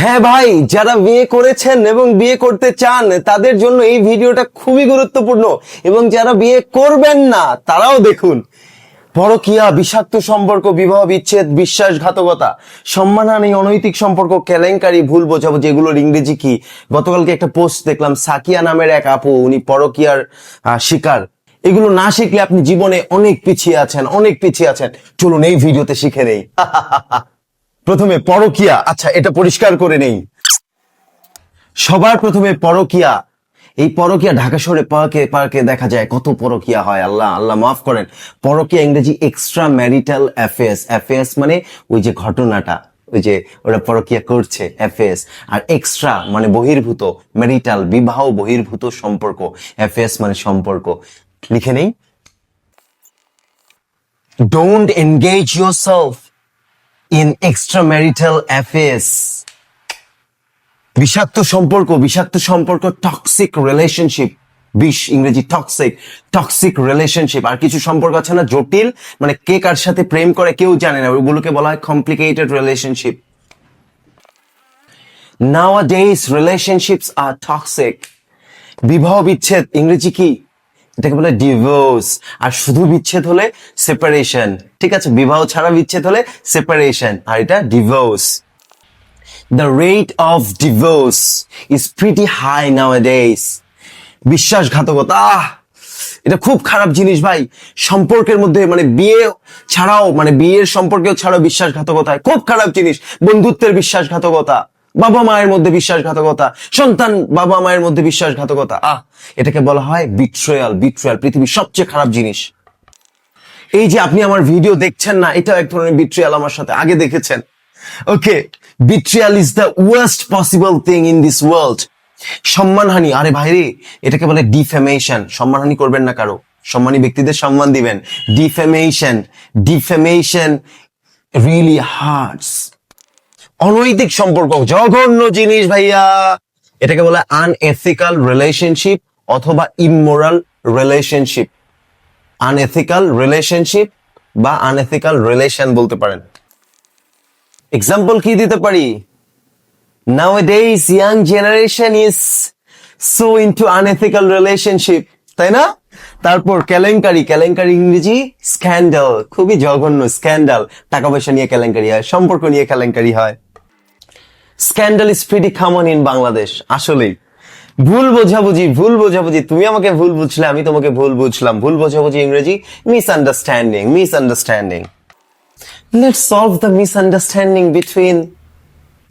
হ্যাঁ ভাই, যারা বিয়ে করেছেন এবং বিয়ে করতে চান, তাদের জন্য এই ভিডিওটা খুবই গুরুত্বপূর্ণ এবং যারা বিয়ে করবেন না, তারাও দেখুন। পরকিয়া, বিষাক্ত সম্পর্ক, বিবাহ বিচ্ছেদ, বিশ্বাসঘাতকতা, সম্মানহানি, অনৈতিক সম্পর্ক, কেলেঙ্কারি, ভুল বোঝাবো যেগুলোর ইংরেজি কি? গতকালকে একটা পোস্ট দেখলাম, সাকিয়া নামের এক আপু, উনি পরকিয়ার শিকার। এগুলো না শিখলে আপনি জীবনে অনেক পিছিয়ে আছেন, অনেক পিছিয়ে আছেন। চলুন এই ভিডিওতে শিখে নেই। প্রথমে পরকিয়া। আচ্ছা এটা পরিষ্কার করে নেই। সবার প্রথমে পরকিয়া। এই পরকিয়া ঢাকা শহরে পার্কে পার্কে দেখা যায় কত পরকিয়া হয়, আল্লাহ আল্লাহ মাফ করেন। পরকিয়া ইংরেজি এক্সট্রা ম্যারিটাল অ্যাফেয়ার্স অ্যাফেয়ার্স মানে ওই যে ঘটনাটা, ওই যে ওরা পরকিয়া করছে অ্যাফেয়ার্স আর এক্সট্রা মানে বহির্ভূত ম্যারিটাল বিবাহ, বহির্ভূত সম্পর্ক। অ্যাফেয়ার্স মানে সম্পর্ক। লিখে নেই। Don't engage yourself in extramarital affairs বিষাক্ত সম্পর্ক বিষাক্ত সম্পর্ক টক্সিক রিলেশনশিপ বিষ ইংরেজি টক্সিক টক্সিক রিলেশনশিপ আর কিছু সম্পর্ক আছে না জটিল? মানে কে কার সাথে প্রেম করে কেউ জানে না। ওগুলোকে বলা হয় complicated relationship nowadays relationships are toxic বিবাহ বিচ্ছেদ, ইংরেজি কি? এটাকে বলে ডিভোর্স আর শুধু বিচ্ছেদ হলে সেপারেশন ঠিক আছে? বিবাহ ছাড়া বিচ্ছেদ হলে সেপারেশন আর এটা divorce the rate of divorce is pretty high nowadays বিশ্বাসঘাতকতা। এটা খুব খারাপ জিনিস ভাই। সম্পর্কের মধ্যে মানে বিয়ে ছাড়াও মানে বিয়ের সম্পর্কেও ছাড়াও বিশ্বাসঘাতকতা। খুব খারাপ জিনিস। বন্ধুত্বের বিশ্বাসঘাতকতা। বাবা মায়ের মধ্যে বিশ্বাসঘাতকতা, সন্তান বাবা মায়ের মধ্যে বিশ্বাসঘাতকতা। আহ, এটাকে বলা হয় বিট্রয়াল বিট্রয়াল পৃথিবীর সবচেয়ে খারাপ জিনিস। এই যে আপনি আমার ভিডিও দেখছেন না এটা এক ধরনের বিট্রিয়াল আমার সাথে আগে দেখেছেন। Okay betrayal is the worst possible thing in this world সম্মানহানি, আরে ভাইরে, এটাকে বলে ডিফেমেশন সম্মানহানি করবেন না কারও। সম্মানী ব্যক্তিদের সম্মান দিবেন। ডিফেমেশন ডিফেমেশন রিয়েলি হার্টস অনৈতিক সম্পর্ক, জঘন্য জিনিস ভাইয়া। এটাকে বলে আনএথিক্যাল রিলেশনশিপ অথবা ইমোরাল রিলেশনশিপ আনএথিক্যাল রিলেশনশিপ বা আনএথিক্যাল রিলেশন বলতে পারেন। এক্সাম্পল কি দিতে পারি? Nowadays young generation is so into unethical relationship তাই না? তারপর কেলেঙ্কারি কেলেঙ্কারি ইংরেজি স্ক্যান্ডাল খুবই জঘন্য স্ক্যান্ডাল টাকা পয়সা নিয়ে কেলেঙ্কারি হয়, সম্পর্ক নিয়ে কেলেঙ্কারি হয়। Scandal is pretty common in Bangladesh আসলেই। ভুল বোঝাবুঝি ভুল বোঝাবুঝি, তুমি আমাকে ভুল বুঝলে, আমি তোমাকে ভুল বুঝলাম। ভুল বোঝাবুঝি ইংরেজি misunderstanding misunderstanding let's solve the misunderstanding between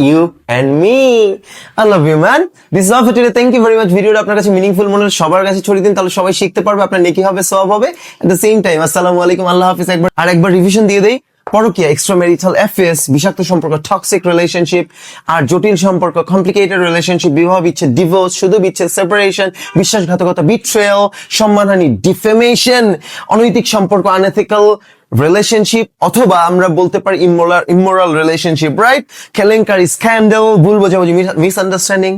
you and me I love you man this for today thank you very much ভিডিওটা আপনার কাছে মিনিংফুল মনে সবার কাছে ছড়িয়ে দিন, তাহলে সবাই শিখতে পারবে আপনার নেকি হবে, সব হবে। এট দ্য সেম টাইম আসসালামু আলাইকুম, আল্লাহ হাফিজ। একবার আর একবার রিভিশন দিয়ে দেই। পরকিয়া এক্সট্রা ম্যারিটাল অ্যাফেয়ার্স বিষাক্ত সম্পর্ক টক্সিক রিলেশনশিপ আর জটিল সম্পর্ক কমপ্লিকেটেড রিলেশনশিপ বিবাহ বিচ্ছেদ ডিভোর্স শুধু বিচ্ছেদ সেপারেশন বিশ্বাসঘাতকতা বিট্রেয়াল সম্মানহানি ডিফেমেশন অনৈতিক সম্পর্ক আনএথিক্যাল রিলেশনশিপ অথবা আমরা বলতে পারি ইমোরাল ইমোরাল রিলেশনশিপ রাইট কেলেঙ্কারি স্ক্যান্ডাল ভুল বোঝাবুঝি মিসআন্ডারস্ট্যান্ডিং